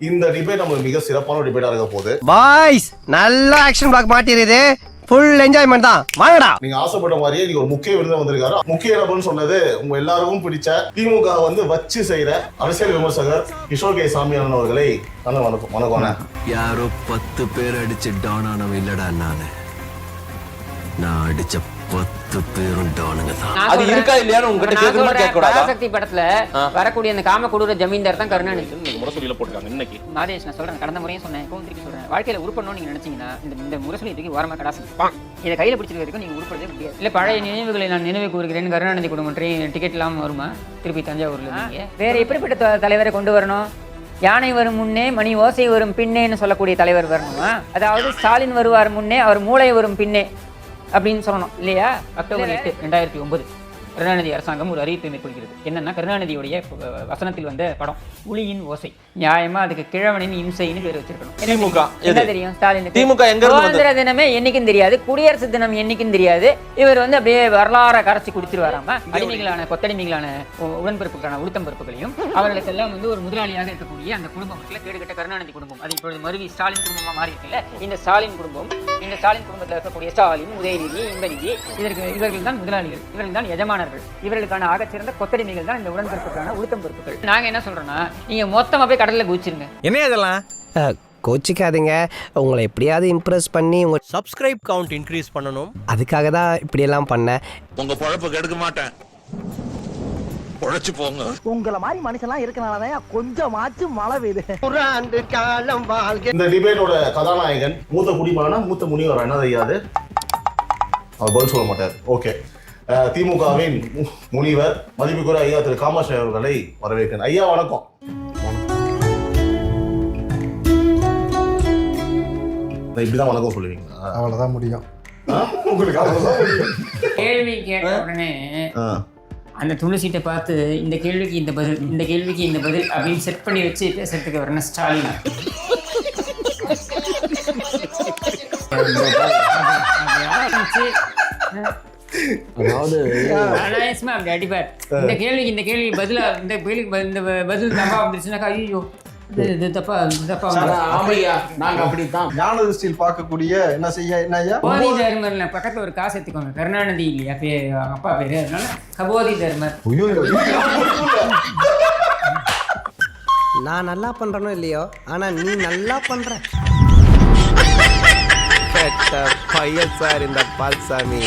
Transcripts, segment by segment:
இந்த டிபேட் நம்மளுக்கு மிக சிறப்பான டிபேட்டா இருக்க போகுது. பாய்ஸ் நல்ல ஆக்ஷன் பிளாக் மாட்டிருது ஃபுல் என்ஜாய்மெண்ட் தான். வாங்கடா. நீங்க ஆசைப்பட்ட மாதிரியே நீங்க ஒரு முக்கிய விருது வந்திருக்காரு. முக்கிய நபர்னு சொன்னது உங்க எல்லாருக்கும் பிடிச்ச திமுக வந்து வச்சு செய்யற அரசியல் விமர்சகர் கிஷோர் கே. சாமியானன் அவர்களை நல்ல வணக்கம். வணக்கம். யாரோ பத்து பேர் அடிச்சு டான் ஆனவன் இல்லடா நானு. நான் அடிச்ச பத்து பேரும் டானுங்க தான். அது. இருக்கா இல்லையான்னு உங்ககிட்ட கேட்கணுமா கேட்கக்கூடாதா? பராசக்தி படத்துல வரக்கூடிய அந்த காம கொடூர ஜமீன்தார் தான் கருணாநிதி. இன்னைக்கு முரசொலியில போட்டிருக்காங்க இன்னைக்கு. மாதேஷ் நான் சொல்றேன் கடந்த முறையும் சொன்னேன் இப்பவும் திருப்பி சொல்றேன். வாழ்க்கையில உருப்படணும்னு நீங்க நினைச்சீங்கன்னா இந்த இந்த முரசொலி தூக்கி ஓரமா கடாசம் இதை கையில பிடிச்சிருக்க வரைக்கும் நீங்க உருப்படுறதே முடியாது. இல்ல பழைய நினைவுகளை நான் நினைவு கூறுகிறேன். கருணாநிதி குடும்பம் ட்ரெயின் டிக்கெட் இல்லாம வருமா? திருப்பி தஞ்சாவூர்ல நீங்க. வேற எப்படிப்பட்ட தலைவரை கொண்டு வரணும்? யானை வரும் முன்னே மணி ஓசை வரும் பின்னேன்னு சொல்லக்கூடிய தலைவர் வரணுமா? அதாவது ஸ்டாலின் வருவார் முன்னே அவர் மூளை வரும் பின்னே அப்படின்னு சொல்லணும் இல்லையா? அக்டோபர் எட்டு ரெண்டாயிரத்தி ஒன்பது. கருணாநிதி அரசாங்கம் ஒரு அறிவிப்பை மேற்கொள்கிறது. என்னன்னா கருணாநிதியுடைய வசனத்தில் வந்த படம் புலியின் ஓசை. நியாயமா அதுக்கு கிழவனின் இம்சைன்னு பேர் வச்சிருக்கணும். திமுக? என்ன? தெரியும்? ஸ்டாலினுக்கு? திமுக? சுதந்திர தினமே என்னைக்கும் தெரியாது குடியரசு தினம் என்னைக்கும் தெரியாது. இவர் வந்து அப்படியே வரலாற கரைச்சி குடிச்சிட்டு வராம அடிமைகளான கொத்தடிமைகளான உ- உடன்பிறப்புகளான உளுத்தம் பிறப்புகளையும் அவர்களுக்கெல்லாம் வந்து ஒரு முதலாளியாக இருக்கக்கூடிய அந்த குடும்பம் கேடுகட்ட கருணாநிதி குடும்பம். அது இப்பொழுது மருவி ஸ்டாலின் குடும்பமா மாறி இருக்குல்ல இந்த ஸ்டாலின் குடும்பம் இந்த ஸ்டாலின் குடும்பத்தில் இருக்கக்கூடிய ஸ்டாலின் உதயநிதி இன்பநிதி இதற்கு இவர்கள் தான் முதலாளிகள். இவர்கள் தான் எஜமானர்கள் இவர்களுக்கான ஆகச்சிறந்த கொத்தடிமைகள் தான் இந்த உடன்பிறப்புக்கான உளுத்தம் பிறப்புகள். நாங்க என்ன சொல்றோம்னா நீங்க மொத்தமா போய் கடல்ல குதிச்சிருங்க என்ன இதெல்லாம்? கோச்சிக்காதீங்க. உங்களை எப்படியாவது இம்ப்ரெஸ் பண்ணி உங்க சப்ஸ்கிரைப் கவுண்ட் இன்க்ரீஸ் பண்ணணும். அதுக்காக தான் இப்படியெல்லாம் பண்ணேன். உங்க பொழப்ப கெடுக்க மாட்டேன். உழைச்சு போங்க. உங்கள மாதிரி மனுஷன்லாம் இருக்கனாலதான் கொஞ்சமாச்சும் மழை பெய்யுது. இந்த டிபேட்டோட கதாநாயகன் மூத்த குடிமகனா மூத்த முனிவர்? என்ன தெரியாது அவர் பதில் சொல்ல மாட்டார். ஓகே. திமுகவின் மு- முனிவர் மதிப்புக்குரிய ஐயா திரு காமாட்சி அவர்களை வரவேற்கிறேன். ஐயா வணக்கம். இப்படிதான் வணக்கம் சொல்லுவீங்களா? அவ்வளோதான் முடியும்? உங்களுக்கு அவ்வளவுதான் தெரியும். கேள்வி கேட்ட உடனே. அந்த துணி சீட்டை பார்த்து இந்த கேள்விக்கு இந்த பதில் இந்த கேள்விக்கு இந்த பதில் அப்படின்னு செட் பண்ணி வச்சு பேசுறதுக்கு வரணும் ஸ்டாலின். ஆரம்பிச்சு, அதாவது இந்த கேள்விக்கு இந்த கேள்வி பதிலா இந்த கேள்விக்கு பதில் இந்த பதில் தப்பா வந்துருச்சுனாக்கா ஐயோ பார்க்கக்கூடிய என்ன செய்ய என்ன கபோதி தர்மர்ல பக்கத்துல ஒரு காசு எடுத்துக்கோங்க. கருணாநிதி இல்லையா? அப்பா பேரு அதனால கபோதி தர்மர். ஐயோ நான் நல்லா பண்றனோ இல்லையோ? ஆனா நீ நல்லா பண்ற. பையன் சார் இந்த பால்சாமி.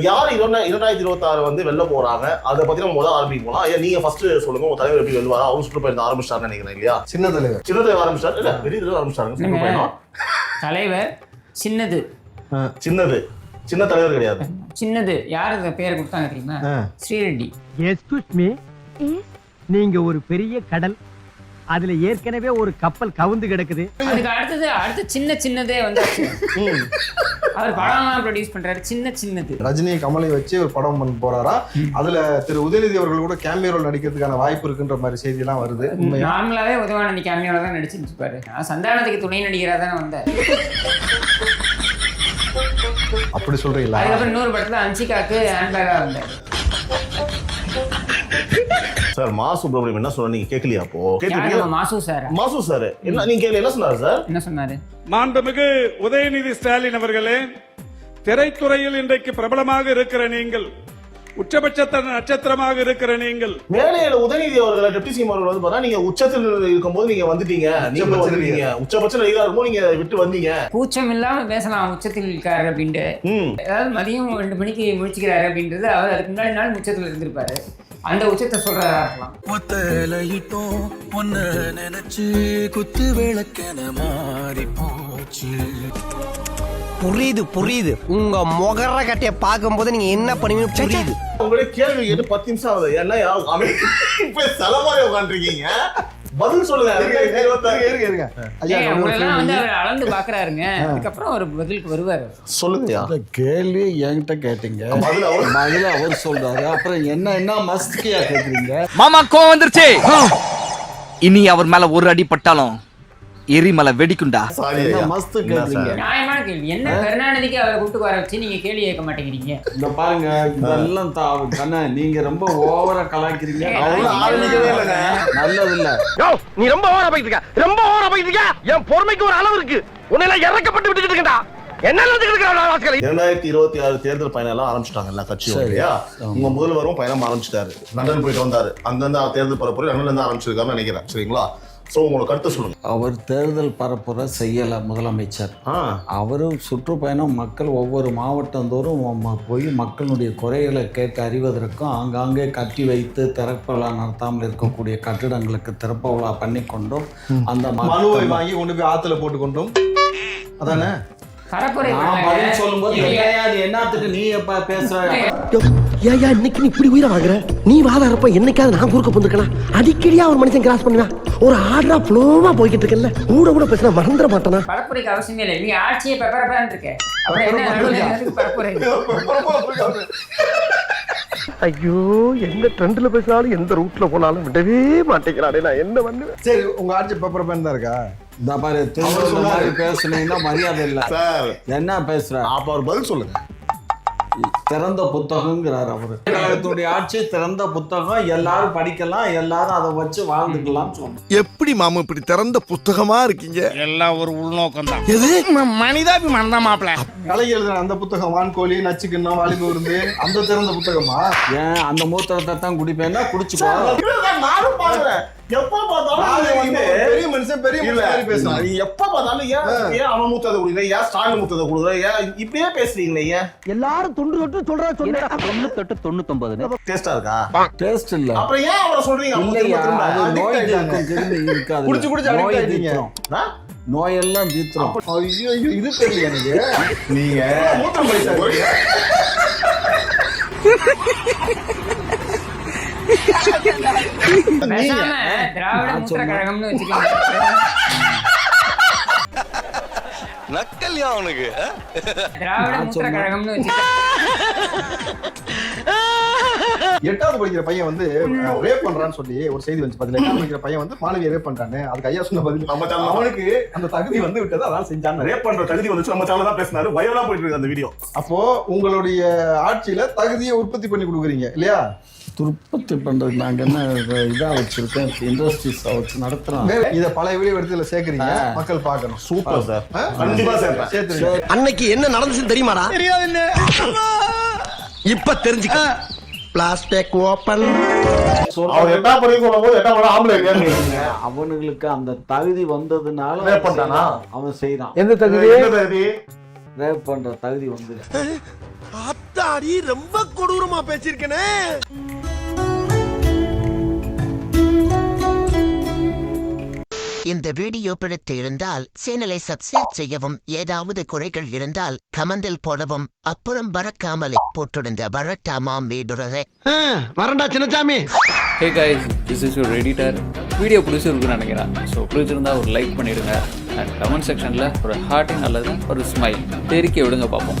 யார் இரண்டா- இரண்டாயிரத்தி இருபத்தி ஆறு வந்து வெளில போறாங்க? அதை பத்தி நம்ம முதல்ல ஆரம்பிக்கலாம் ஐயா நீங்க ஃபர்ஸ்ட் சொல்லுங்க. உங்க தலைவர் எப்படி வெல்வாரா அவங்க சுற்றுப்பயணத்தை ஆரம்பிச்சாருன்னு நினைக்கிறேன் இல்லையா? சின்ன தலைவர். சின்ன தலைவர் ஆரம்பிச்சாரு. இல்ல பெரிய தலைவர் ஆரம்பிச்சாருங்க சுற்றுப்பயணம். தலைவர் சின்னது. சின்னது. சின்ன தலைவர் கிடையாது. சின்னது. யார் இந்த பேரை கொடுத்தாங்க தெரியுமா? ஸ்ரீரெட்டி. எஸ்கூஸ் மீ நீங்க ஒரு பெரிய கடல். அதுல ஏற்கனவே ஒரு கப்பல் கவுந்து கிடக்குது. அதுக்கு அடுத்தது அடுத்து சின்ன சின்னதே வந்து அவர் படம்லாம் ப்ரொடியூஸ் பண்றாரு. சின்ன சின்னது. ரஜினி கமலை வச்சு ஒரு படம் பண்ண போறாரா? அதுல திரு உதயநிதி அவர்கள் கூட கேமியோ ரோல் நடிக்கிறதுக்கான வாய்ப்பு இருக்குன்ற மாதிரி செய்தி எல்லாம் வருது நார்மலாவே உதவானந்தி கேமியோல தான் நடிச்சிட்டு இருப்பாரு. நான் சந்தானத்துக்கு துணை நடிகரா தானே வந்தேன் அப்படி சொல்றீங்களா? அதுக்கப்புறம் இன்னொரு படத்துல அன்சிகாக்கு ஹேண்ட்பேக்கா வந்தார் சார் மா சுப்பிரமணியம் என்ன சொன்னா நீங்க கேட்கலையா அப்போ? கேட்டிருக்கீங்க மாசு சார். மாசு சார். என்ன நீங்க கேட்கல என்ன சொன்னாரு சார்? என்ன சொன்னாரு? மாண்புமிகு உதயநிதி ஸ்டாலின் அவர்களே திரைத்துறையில் இன்றைக்கு பிரபலமாக இருக்கிற நீங்கள் உச்சபட்ச நட்சத்திரமாக இருக்கிற நீங்கள். மேலையில உதயநிதி அவர்கள் டெப்டி சிஎம் அவர்கள் வந்து பார்த்தா நீங்க உச்சத்தில் இருக்கும்போது நீங்க வந்துட்டீங்க. நீங்க உச்சபட்ச வந்துட்டீங்க உச்சபட்ச நடிகரா இருக்கும்போது நீங்க விட்டு வந்தீங்க. கூச்சம் இல்லாம பேசலாம் உச்சத்தில் இருக்காரு அப்படின்ட்டு. ம். அதாவது மதியம் ரெண்டு மணிக்கு முடிச்சுக்கிறாரு அப்படின்றது அவர் அதுக்கு முன்னாடி நாள் உச்சத்தில் இருந்திருப்பாரு. அந்த உச்சத்தை சொல்றதா இருக்கலாம் ஒத்தலையிட்டோம் ஒன்னு நினைச்சு குத்து விளக்கென மாறி போச்சு. புரியுது புரியுது. உங்க முகர கட்டைய பார்க்கும்போது நீங்க என்ன பண்ணுவீங்க புரியுது. உங்களுடைய கேள்வி கேட்டு பத்து நிமிஷம் ஆகுது. என்ன சலமாரி உட்காந்துருக்கீங்க பதில் சொல்லுங்க. அளந்து பாக்குறாருங்க. அதுக்கப்புறம் ஒரு பதிலுக்கு வருவாரு. சொல்லுங்கய்யா. கேள்வி என்கிட்ட கேட்டீங்க. பதில் அவர் பதில் அவர் சொல்றாரு. அப்புறம் என்ன என்ன மஸ்தியா கேக்குறீங்க? மாமா கோவம் வந்துருச்சு. இனி அவர் மேல ஒரு அடி பட்டாலும் எரிமலை வெடிக்குண்டா. மஸ்து? நியாயமான கேள்வி. என்ன கருணாநிதிக்கு அவரை கூட்டு வர வச்சு நீங்க கேள்வி கேட்க மாட்டேங்கிறீங்க? இந்த பாருங்க இதெல்லாம் தாவு தானே நீங்க ரொம்ப ஓவரா கலாய்க்கிறீங்க. நல்லது இல்ல யோ நீ ரொம்ப ஓவரா போயிட்டு இருக்க. ரொம்ப ஓவரா போயிட்டு இருக்க. என் பொறுமைக்கு ஒரு அளவு இருக்கு. உன்னை இறக்கப்பட்டு விட்டுக்கிட்டு இருக்கா இரண்டாயிரத்தி இருபத்தி ஆறு தேர்தல் பயணம் எல்லாம் ஆரம்பிச்சிட்டாங்க எல்லா கட்சியும். இல்லையா. உங்க முதல்வரும் பயணம் ஆரம்பிச்சிட்டாரு. லண்டன் போயிட்டு வந்தாரு. அங்கிருந்து தேர்தல் பரப்புரை லண்டன்ல இருந்து ஆரம்பிச்சிருக்காருன்னு நினைக்கிறேன். சரிங்களா? சோ உங்களோட கருத்து சொல்லுங்க. அவர் தேர்தல் பரப்புரை செய்யல முதலமைச்சர். அவரும் சுற்றுப்பயணம் மக்கள் ஒவ்வொரு மாவட்டந்தோறும் போய் மக்களுடைய குறைகளை கேட்டு அறிவதற்கும் ஆங்காங்கே கட்டி வைத்து திறப்பு விழா நடத்தாமல் இருக்கக்கூடிய கட்டிடங்களுக்கு திறப்பு விழா பண்ணி கொண்டும் அந்த மனுவை வாங்கி கொண்டு போய் ஆத்துல போட்டு கொண்டும் அதானே. பதில் சொல்லும்போது? கிடையாது என்னத்துக்கு நீ எப்ப பேசுற? ஏயா இன்னைக்கு நீ இப்படி உயிரை வாங்குற நீ வாதாரப்ப என்னைக்காவது நான் குறுக்க போந்துருக்கனா அடிக்கடியா ஒரு மனுஷன் கிராஸ் பண்ணுவேன். ஒரு ஆர்டரா ஃப்ளோவா போய்கிட்டு இருக்கல கூட கூட பேசினா மறந்துட மாட்டானா? பரப்புரைக்கு அவசியமே இல்லை. நீ ஆட்சியை பெப்பரப்பான்னு இருக்க ஐயோ எந்த ட்ரெண்ட்ல பேசினாலும் எந்த ரூட்ல போனாலும் விடவே மாட்டேங்கிறானே நான். என்ன பண்ணுவேன்? சரி உங்க ஆட்சி பேப்பர் பேன் தான் இருக்கா? இந்த மாதிரி பேசுனீங்கன்னா மரியாதை இல்ல. சார். என்ன பேசுற? அப்ப அவர் பதில் சொல்லுங்க. திறந்த புத்தகங்கிறார் அவரு. கழகத்துடைய ஆட்சி திறந்த புத்தகம் எல்லாரும் படிக்கலாம் எல்லாரும் அதை வச்சு வாழ்ந்துக்கலாம் சொன்னோம் எப்படி மாமா இப்படி திறந்த புத்தகமா இருக்கீங்க? எல்லாம் ஒரு உள்நோக்கம் தான் மனிதாபிமானம் தான் மாப்பிள கலைஞர் எழுதின அந்த புத்தகம் வான்கோழி நச்சுக்கிண்ணம் வாலிப விருந்து அந்த திறந்த புத்தகமா? ஏன் அந்த மூத்திரத்தை தான் குடிப்பேன்னா குடிச்சுக்கோ. நானும் பாக்குறேன் எப்ப பார்த்தாலும் நானே நீங்க வந்து வந்து பெரிய மாதிரி பேசுறான். நீ எப்ப பார்த்தாலும் ஏன் ஏன் அவன் மூத்ததை குடுக்குற? ஏன் ஸ்டாலின் மூத்ததை குடுக்குற? ஏன் இப்படியே பேசுறீங்களே ஏன்? எல்லாரும் தொண்டு தொட்டு சொல்றா தொண்ணூத்தெட்டு தொண்ணூத்தொன்பது டேஸ்டா இருக்கா? டேஸ்ட் இல்ல. அப்புறம் ஏன் அவரை சொல்றீங்க? குடிச்சு குடிச்சு நோய் ஆயிட்டீங்க. நோயெல்லாம் தீர்த்துரும். ஐயோ ஐயோ, இது தெரியல எனக்கு. நீங்க மூத்தம் பைசா பேசாம திராவிட நான் முத்திர சொன்னேன். கழகம்னு வச்சுக்கோங்க நக்கல்யா அவனுக்கு திராவிட நான் முத்திர சொன்னேன். கழகம்னு வச்சுக்கோங்க. எட்டாவது படிக்கிற பையன் வந்து ரேப் பண்றான்னு சொல்லி ஒரு செய்தி வந்து பாத்தீங்க எட்டாவது படிக்கிற பையன் வந்து மாணவியை ரேப் பண்றானே அதுக்கு ஐயா சொன்ன பதில். நம்ம அவனுக்கு அந்த தகுதி வந்து விட்டது அதான் செஞ்சான்னு. ரேப் பண்ற தகுதி வந்துச்சு நம்ம சேனல் தான் பேசினாரு. வைரலா போயிட்டு இருக்கு அந்த வீடியோ அப்போ உங்களுடைய ஆட்சியில தகுதியை உற்பத்தி பண்ணி கொடுக்குறீங்க இல்லையா? உற்பத்தி பண்றதுக்கு நாங்க என்ன இதா வச்சிருக்கோம்? இண்டஸ்ட்ரீஸ் வச்சு நடத்துறோம் இத பழைய வீடியோ எடுத்து இதுல சேர்க்கறீங்க மக்கள் பார்க்கணும். Super sir. கண்டிப்பா சேர்ப்பேன் சேர்த்துருங்க அன்னைக்கு என்ன நடந்துச்சுன்னு தெரியுமாடா? தெரியாது இப்ப தெரிஞ்சுக்க. பிளாஸ்டிக் ஓபன் அவர் எட்டா படி சொல்லும் போது எட்டா படம் ஆம்பளை கேட்குறீங்க அவனுங்களுக்கு அந்த தகுதி வந்ததுனால Rape பண்றானா? அவன் செய்யறான் எந்த தகுதி? என்ன தகுதி? ரேப் பண்ற தகுதி வந்து அத்தாடி ரொம்ப கொடூரமா பேசிருக்கனே இந்த வீடியோ பிடித்து இருந்தால் சேனலை சப்ஸ்கிரைப் செய்யவும் ஏதாவது குறைகள் இருந்தால் கமெண்டில் போடவும் அப்புறம் பறக்காமலே போட்டிருந்த வரட்டாமாம் வீடுறதை வரண்டா Chinnasamy hey guys this is your editor video பிடிச்சிருக்குன்னு நினைக்கிறேன். ஸோ பிடிச்சிருந்தா ஒரு லைக் பண்ணிடுங்க. அண்ட் கமெண்ட் செக்ஷனில் ஒரு ஹார்ட்டிங் அல்லது ஒரு ஸ்மைல் தெரிக்க விடுங்க பார்ப்போம்.